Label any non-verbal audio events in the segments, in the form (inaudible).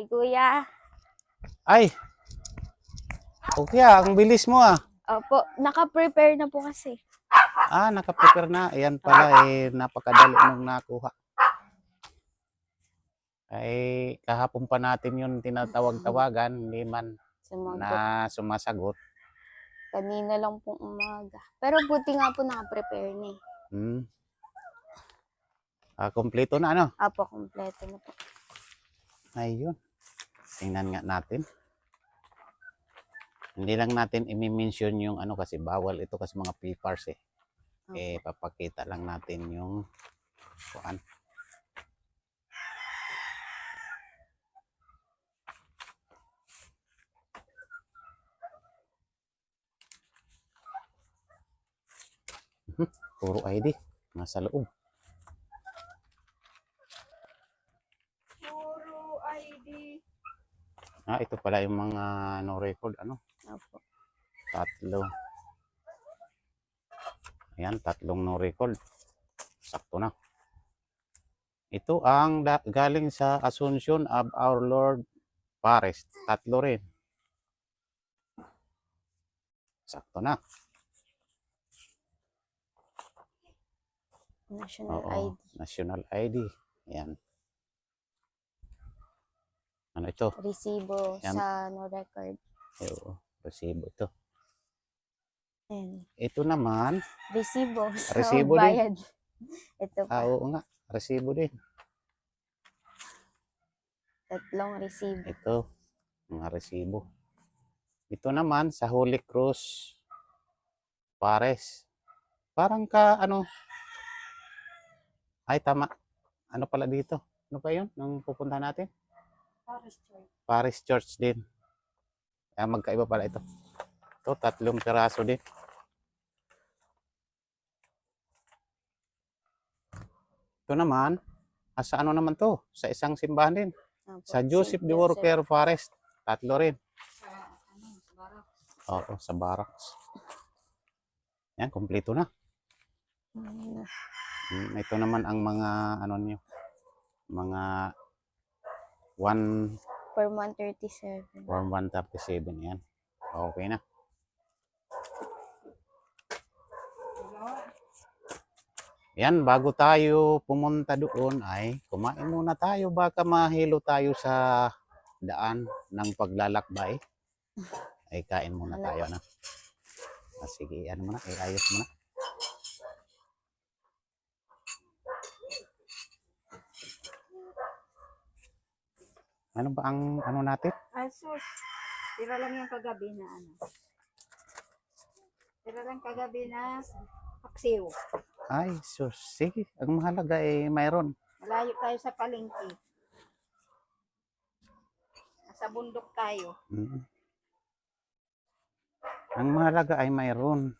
Kay kuya. Ay! Okay ang bilis mo ah. Opo, naka-prepare na po kasi. Ah, nakaprepare na. Ayan pala eh, napakadali mong nakuha. Ay, kahapon pa natin yun tinatawag-tawagan, hindi man Sumagot. na sumasagot. Kanina lang pong umaga. Pero buti nga po naka-prepare na eh. Hmm. Ah, kompleto na ano? Apo, kompleto na po. Ayun. Tingnan nga natin. Hindi lang natin i-mention yung ano kasi bawal ito kasi mga papers eh. Opo. Eh, papakita lang natin yung kuan. (laughs) Puro ID. Nasa loob. Puro ID. Ah, ito pala yung mga no record. Ano? Opo. Tatlo. Ayan, tatlong no record. Sakto na. Ito ang galing sa Assumption of Our Lord Paris. Tatlo rin. Sakto na. National Oo, ID. National ID. Ayan. Ano ito? Resibo Yan. sa no record. Oo, resibo ito. Ayan. Ito naman, Resibo (laughs) sa Resibo din. bayad. Ito pa. ah, oo nga, resibo din. Tatlong resibo. Ito, mga resibo. Ito naman sa Holy Cross Pares. Parang ka ano Ay tama. Ano pala dito? Ano pa 'yun nung pupunta natin? Paris Church. Paris Church din. Kaya magkaiba pala ito. Ito, tatlong piraso din. Ito naman, ah, sa ano naman to? Sa isang simbahan din. Opo, Sa Joseph St. de Worker Forest. Tatlo rin. Sa, ano, sa. Oo, sa barracks. Yan, kumpleto na. Mm, Mm, Ito naman ang mga ano niyo. Mga 1 For 137. form 137 yan. Okay na. Yan, bago tayo pumunta doon ay kumain muna tayo. Baka mahilo tayo sa daan ng paglalakbay. Ay kain muna tayo na. Ah, sige, ano muna, ay ayos muna. Ano ba ang ano natin? Ay, sus. Tira lang yung kagabi na ano. Tira lang kagabi na paksiw. Ay, sus, sige. Ang mahalaga ay mayroon. Malayo tayo sa palengke. Nasa bundok tayo. Mm. Ang mahalaga ay mayroon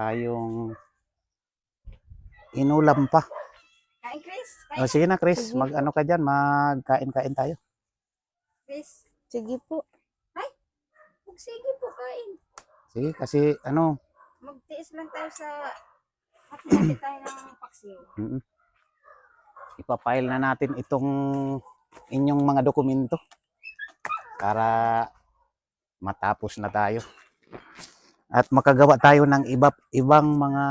tayong inulam pa. Kain, Chris. Kain, O, sige na, Chris. Sige Mag ano ka dyan, magkain-kain tayo. Chris. Sige po. Sige po, kain. Sige, kasi ano, Magtiis lang tayo sa... Hati-hati tayo ng paksiw. mm, ipapile na natin itong inyong mga dokumento para matapos na tayo. At makagawa tayo ng iba, ibang mga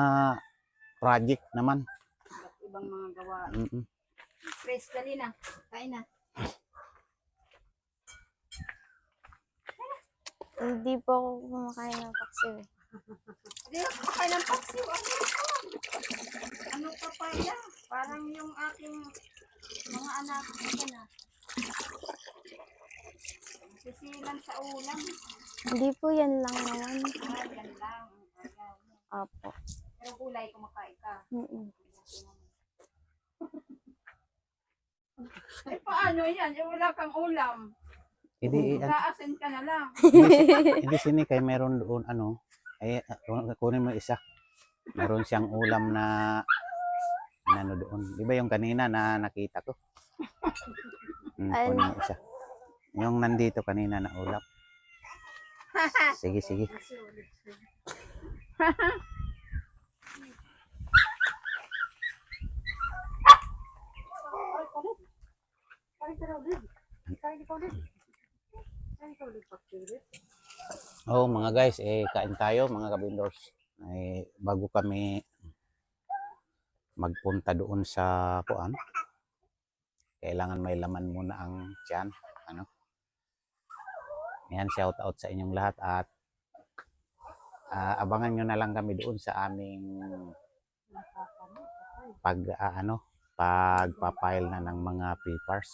project naman. At ibang mga gawain. Mm-mm. Chris, dali na. Kain na. Hindi po ako kumakain ng paksiw. eh. Hindi, kain ng paksiw. Ano ito? Ano pa pa yan? Parang yung aking mga anak. Ito na. Sisilan sa ulam. Hindi po yan lang naman. Ah, yan lang. Opo. Pero gulay, kumakain ka. Mm-mm. Eh, paano yan? Eh, wala kang ulam. Hindi, ano, Naasin ka na lang. Hindi sini kay meron doon ano, ay ah, kunin mo isa. Meron siyang ulam na na ano doon. Di ba yung kanina na nakita ko? Hmm, kunin mo isa. Yung nandito kanina na ulam. Sige, sige. Kaya ikaw ulit pagpilit. Oh, mga guys, eh kain tayo mga kabindors. Eh bago kami magpunta doon sa kuan. Kailangan may laman muna ang tiyan, ano? Yan, shout out sa inyong lahat at ah, abangan nyo na lang kami doon sa aming pag ah, ano, pagpapile na ng mga papers.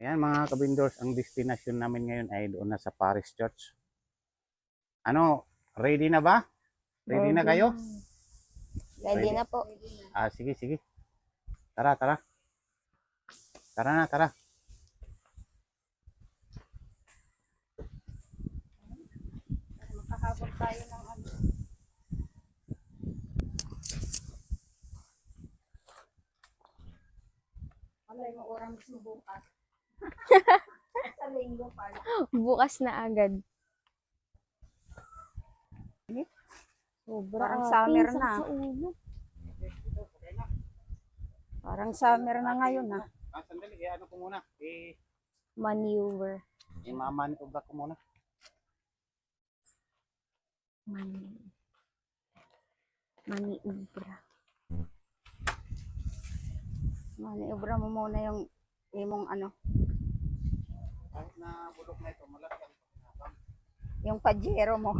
Ayan mga kabindors, ang destination namin ngayon ay doon na sa Paris Church. Ano, ready na ba? Ready na kayo? Ready Ready. na po. Ah, sige, sige. Tara, tara. Tara na, tara. Makahabol tayo ng ano. Ano yung oras mo bukas? Sa linggo pala. Bukas na agad. Sobra. Parang summer na. Sa ulo. Parang summer na ngayon ah. Ah, sandali, eh, ano ko muna? Eh, Maneuver. imaman ko ko muna. Mani. Maniubra. Maniobra mo muna yung imong ano, Kahit na bulok na ito, malaki ang yung pajero mo.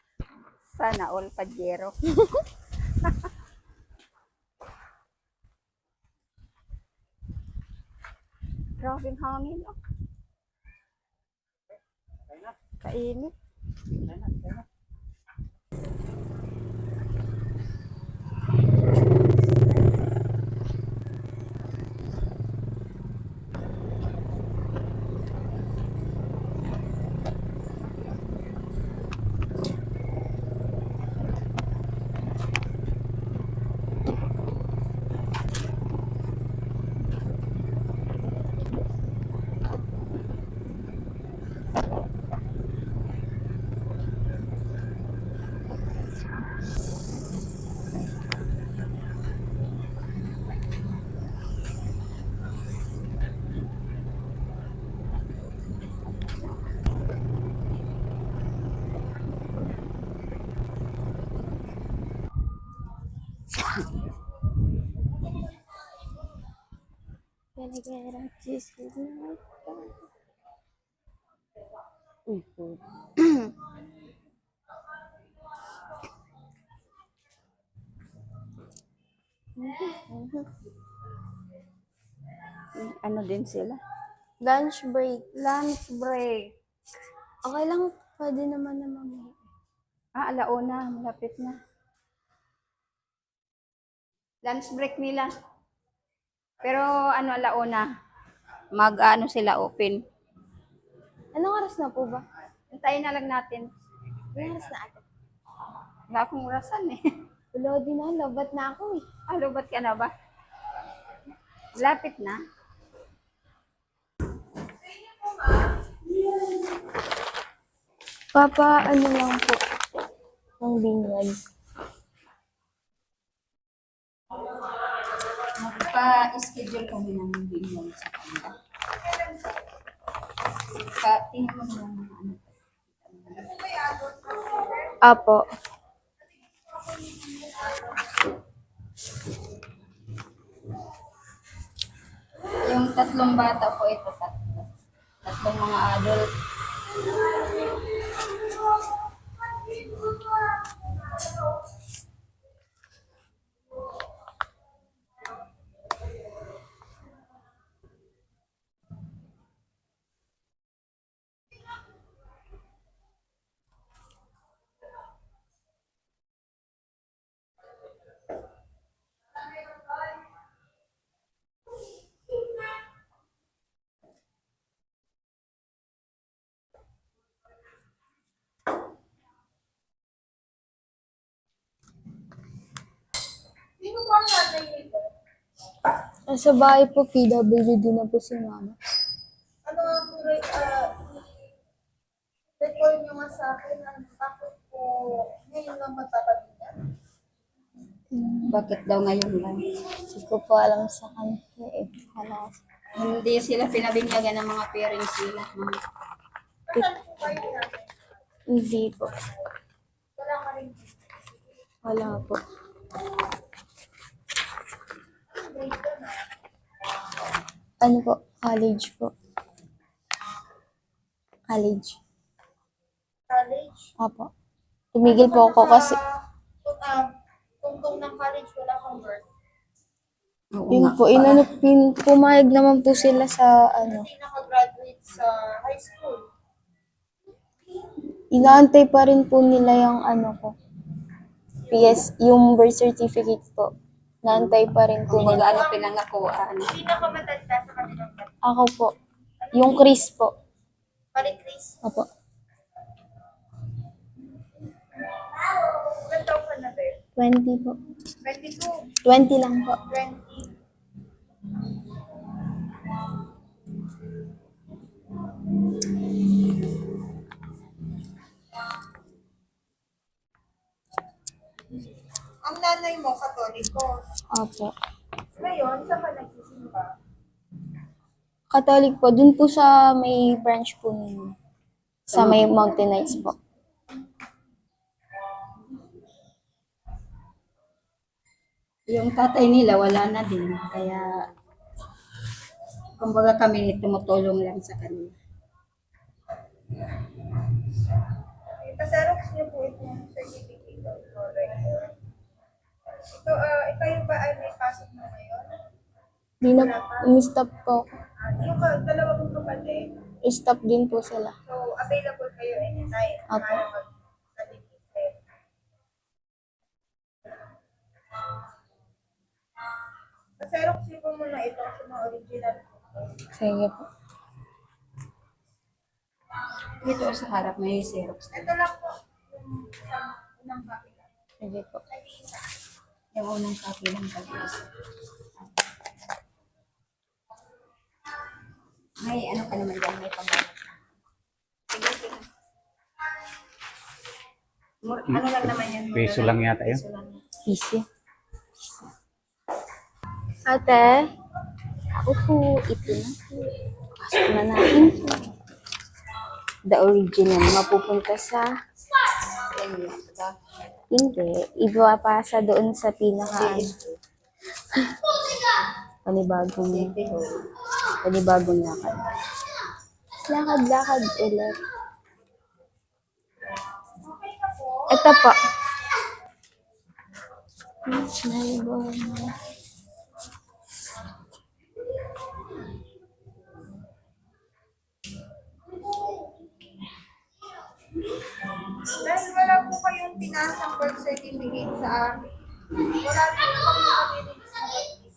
(laughs) Sana all pajero. (laughs) Grabing hangin oh. Kaya na, Kainit. kaya na, kaya na. Can I get a kiss with my Ano din sila? Lunch break. Lunch break. Okay lang. Pwede naman na mamaya. Ah, alauna. Malapit na. Lunch break nila. Pero ano, alauna. Mag, ano sila, open. Anong oras na po ba? Antayin na lang natin. Anong oras na ate? Wala akong orasan eh. (laughs) Wala din na. Labat na ako eh. Alo, ba't ka na ba? Lapit na. Papa, ano lang po. Ang binyag. Magpa-schedule kami ng binyag sa kanila. Pa, tingnan mo mga ano. Apo. Yung tatlong bata po ito, tatlo. Tatlong mga adult. Sa bahay po, PWD na po si mama. ano nga po, ah, record nyo nga sa akin, ano, bakit po ngayon lang magpapatinda? Bakit daw ngayon lang? Hindi ko po alam sa kanila eh. Hala. Hindi sila pinabinyagan ng mga parents nila. Hindi po. Wala ka rin. Wala po. Ano po? College po. College. College? Apo. Tumigil po ako kasi Kung, ah, tungtong ng college, wala kang birth. Oo yun nga. po, inano, pin, pumayag naman po sila sa ano. Hindi nakagraduate sa high school. Inaantay pa rin po nila yung ano ko. PS, yung birth certificate po. Naantay pa rin po Kung ano pinangakuan. Hindi nakamatanda sa kanilang. Ako po. Yung Chris po. Pare Chris, Apo. ilan taon ka na ba? 20 po. 22, 20 lang po. 20. Nanay mo, katoliko. Apo. Ngayon, saan ka nagsisimba? Catholic po. Dun po sa may branch po ninyo. Sa may Mountain Heights po. Yung tatay nila wala na din. Kaya, kumbaga kami tumutulong lang sa kanila. Ipasarox niyo po itong certificate of correct. Ito, uh, ikayo ba ay may pasok na ngayon? Di na, stop po. Ah, yung ka, dalawa mong kapatid, Stop din po sila. so available kayo anytime Apo. para mag-register. Pasarox niyo po muna ito sa mga original. Sige po. Dito sa harap may Xerox. Ito lang po yung sa unang copy lang. Sige po. Nag-iisa. Yung unang copy ng pag-isa. May ano ka naman dyan, may pambayad ka. Sige, sige. Mur- Ano lang naman yan? mura Peso lang yata yun. Peso lang. Easy. Ate, ako po, ito na po. Pasok na natin po. The original, mapupunta sa? Hindi, iba pa sa doon sa pinaka, panibagong, panibagong lakad. Lakad, lakad ulit. Ito po. Nalibong. Dahil wala po kayong pinasang birth certificate sa amin, wala po kami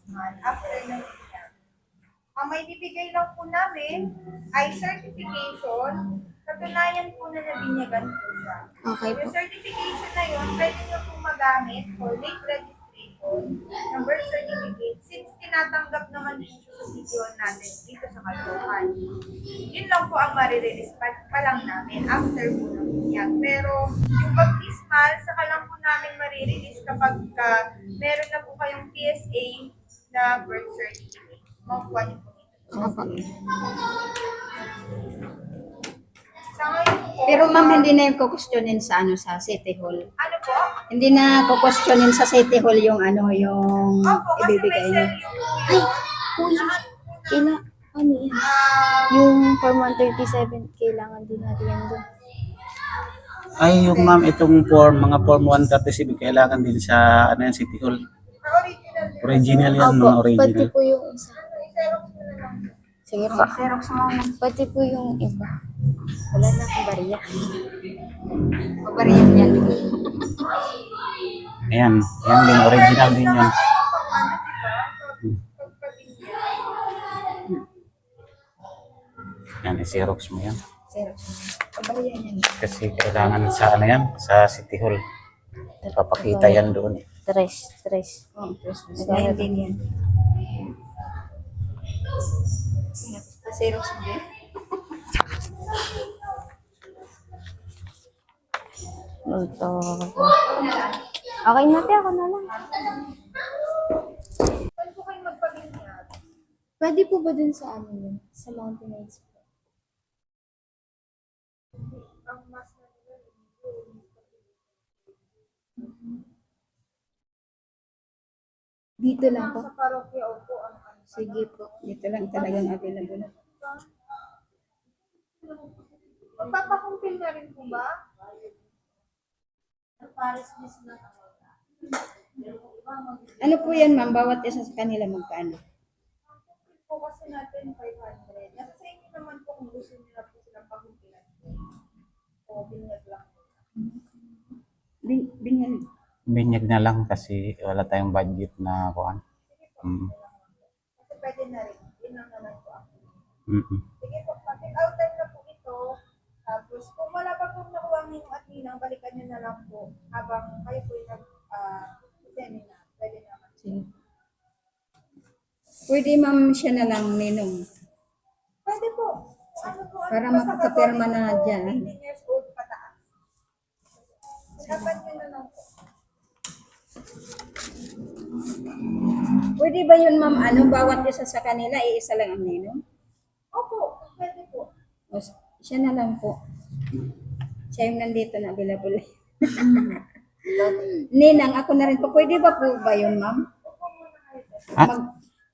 na after ng exam. Ang may bibigay lang po namin ay certification, katunayan po na nabinyagan po siya. Okay po. Yung certification na yun, pwede nyo po magamit for late registration birth certificate since tinatanggap naman din siya sa hall natin dito sa Caloocan. Yun lang po ang marirelease pa, pa lang namin after po ng binyag. Pero yung baptismal, saka lang po namin marirelease kapag ka, meron na po kayong PSA na birth certificate. Makuha niyo po. Sa ngayon po, Pero ma'am, hindi na yung kukwestiyonin sa ano sa City Hall. ano po? Hindi na kukwestiyonin sa City Hall yung ano, yung Opo, kasi may ibibigay niyo. cell yung Kuya, kaila, ano yan? Ah, Yung Form 137, kailangan din natin yan doon. Ay, yung ma'am, itong form, mga form 137, kailangan din sa, ano yan, City Hall. original yan, Opo, mga pati original. po yung isa. Sige pa. Xerox mo. Pati po yung iba. Wala na akong bariya. Pabariyan yan. Ayan, yan din, original din yun. Yan, i-xerox mo yan. Xerox mo. Pabariyan yan. Kasi kailangan sa, ano yan, sa City Hall. Papakita yan doon eh. Tres, tres. Oh, Christmas. Ngayon din yan. Xerox din. Multo. Okay na, te. Ako na lang. Pwede po ba dun sa ano yun? Sa Mountain Heights po? Ang mas na nila, Dito lang po. sa parokya o po ang ano. Sige po. Dito lang talagang available. Magpapakumpil na rin po ba? Ano po yan, ma'am? Bawat isa sa kanila magkano? Po kasi natin 500. Nasa sa inyo naman po kung gusto nila po silang pakumpilan. O binyag lang. Bin, binyan. Binyag na lang kasi wala tayong budget na kuhan. Mm. Kasi pwede na rin. Yun lang naman po ako. Mm-mm. Sige po, pati out time na po ito. Tapos kung wala pa pong nakuha ng at ninang, balikan nyo na lang po habang kayo po yung nag uh, seminar. Pwede naman. Sige. Pwede ma'am siya na lang ninong. Pwede ba yun ma'am, ano, bawat isa sa kanila, iisa lang ang ninong? Opo, pwede po. O, siya na lang po. Siya yung nandito na available. (laughs) Ninang, ako na rin po. Pwede ba po ba yun, ma'am? Mag,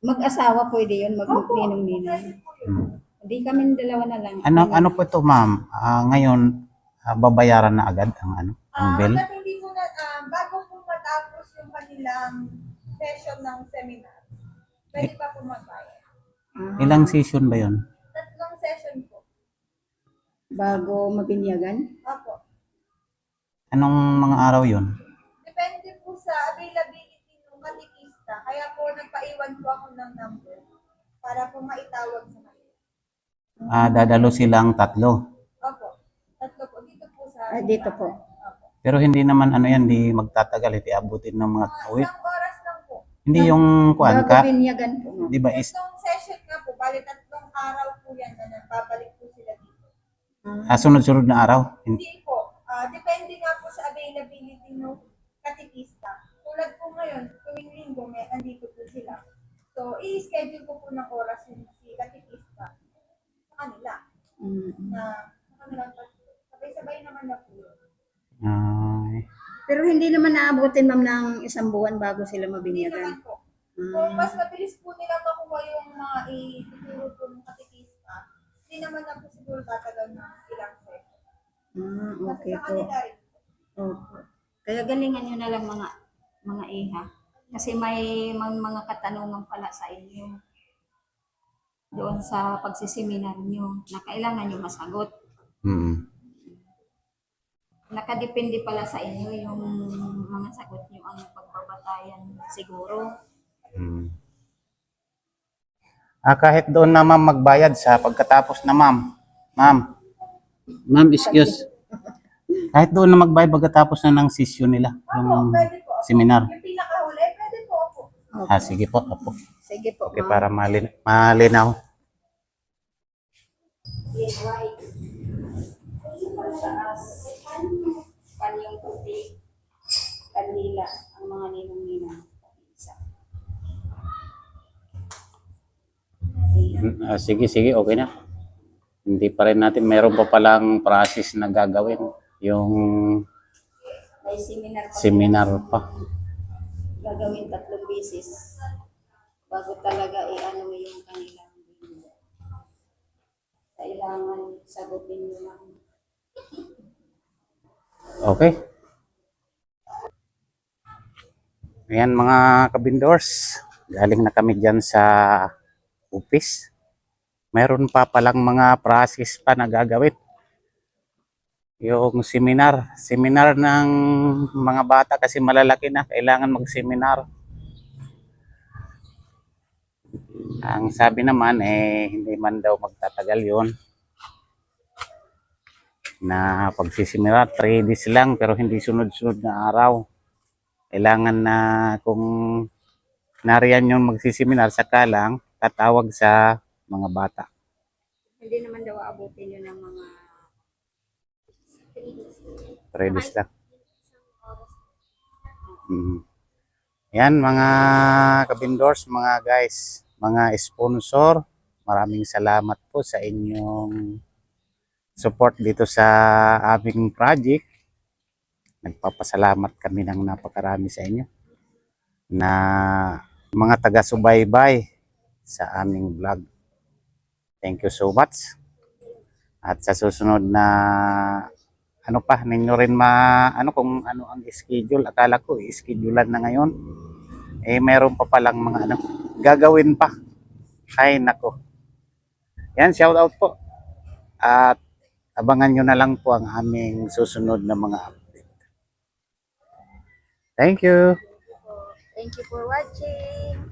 mag-asawa pwede yun, mag-ninong-ninong. Hindi kami dalawa na lang. Ano ano po ito, ma'am? Ah, ngayon ah, babayaran na agad ang ano, ang Ah, bill. hanggat hindi po na, ah, bago po matapos yung kanilang session ng seminar, pwede pa po magbayad. Ah, Ilang session ba 'yon? Tatlong session po. bago mabinyagan? Opo. Anong mga araw 'yon? Depende po sa availability ng katikista. Kaya po nagpaiwan po ako ng number para po maitawag sa kanila. Ah, dadalo silang tatlo. Opo. Tatlo po. Dito po sa... Ah, dito po. Opo. Pero hindi naman ano yan, di magtatagal, hindi abutin ng mga Ah, uwi. Isang oras lang po. Hindi yung kuan ka, binyagan po, di ba is Tatlong session nga po. Bali, tatlong araw po yan na nagbabalik po sila dito. ah, sunod-sunod na araw. Hin- Hindi po. Ah, depende nga po sa availability ng katikista. Tulad po ngayon, tuwing linggo, may andito po sila. So, i-schedule ko po ng oras yung si katikista sa kanila. Mm. Na sa kanilang pag- sabay-sabay naman na po. yun. Ay, Pero hindi naman naabutin, ma'am, ng isang buwan bago sila Hindi mabinyagan. naman po. Mm. Kung mas mabilis po nila makuha yung mga ituturo po ng katikista, hindi naman na po siguro tatagal ng ilang session. Kasi okay sa po. kanila rin. Opo. Kaya galingan nyo na lang mga mga iha. Kasi may, may mga katanungan pala sa inyo doon sa pagsiseminar nyo na kailangan nyo masagot. mm. Nakadepende pala sa inyo yung mga sagot nyo ang pagbabatayan siguro. Mm. Ah, kahit doon na ma'am magbayad sa pagkatapos na ma'am. Ma'am. Ma'am, excuse. (laughs) Kahit doon na magbayad pagkatapos na ng session nila, yung pwede po. seminar. Yung pinakahuli, pwede po po. Ah, sige po, opo. Sige po, Okay, ma'am. para malin malinaw. Yes, right. Taas. Kanyang puti. Kanila. Ang mga ninong-ninang. Ah, sige, sige, okay na. Hindi pa rin natin, mayroon pa palang process na gagawin. Yung May seminar pa. seminar pa. Gagawin tatlong beses. Bago talaga i-ano yung kanilang. Kailangan sagutin mo lang. Okay. Ayan mga kabindors, galing na kami dyan sa office. Meron pa palang mga process pa na gagawin. Yung seminar, seminar ng mga bata kasi malalaki na, kailangan mag-seminar. Ang sabi naman eh hindi man daw magtatagal 'yon na pagsisimirar, 3 days lang pero hindi sunod-sunod na araw. Kailangan na kung nariyan yung magsisiminar, saka lang tatawag sa mga bata. Hindi naman daw aabutin yun ng mga 3 days lang. Mm. Yan mga kabindors, mga guys, mga sponsor, maraming salamat po sa inyong support dito sa aming project. Nagpapasalamat kami ng napakarami sa inyo na mga taga-subaybay sa aming vlog. Thank you so much. At sa susunod na ano pa, ninyo rin ma, ano kung ano ang schedule. Akala ko, i-schedulean na ngayon. Eh, meron pa palang mga ano, gagawin pa. Ay, nako. Yan, shout out po. At abangan nyo na lang po ang aming susunod na mga update. Thank you. Thank you for watching.